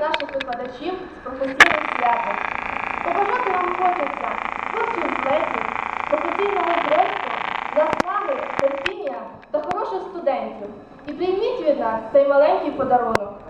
наших викладачів з професійних свято. Побажати вам хочеться творчих злетів, професійного зросту, наснаги, терпіння та хороших студентів. І прийміть від нас цей маленький подарунок.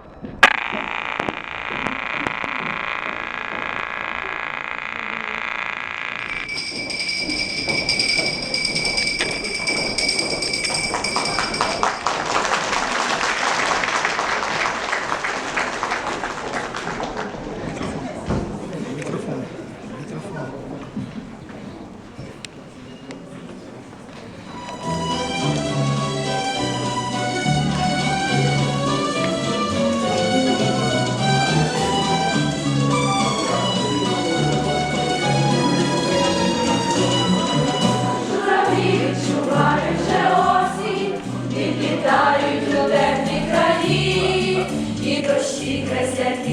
і дощі красять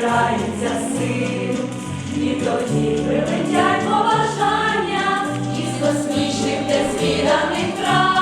набирається сил, і тоді прилетять побажання із космічних та звіданих.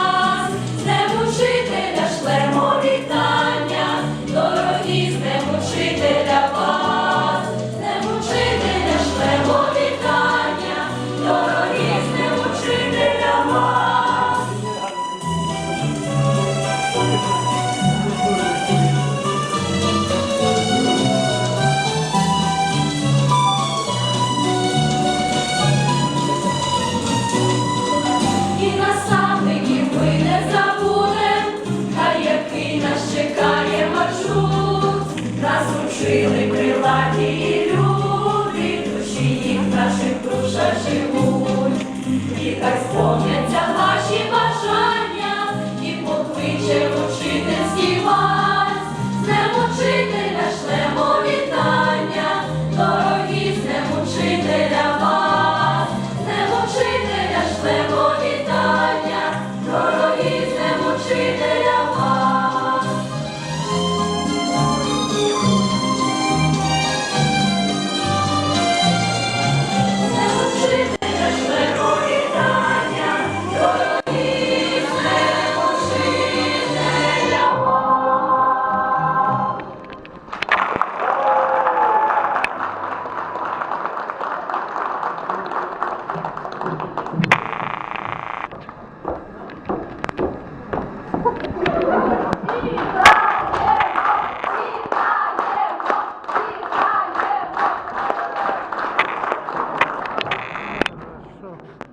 Twego.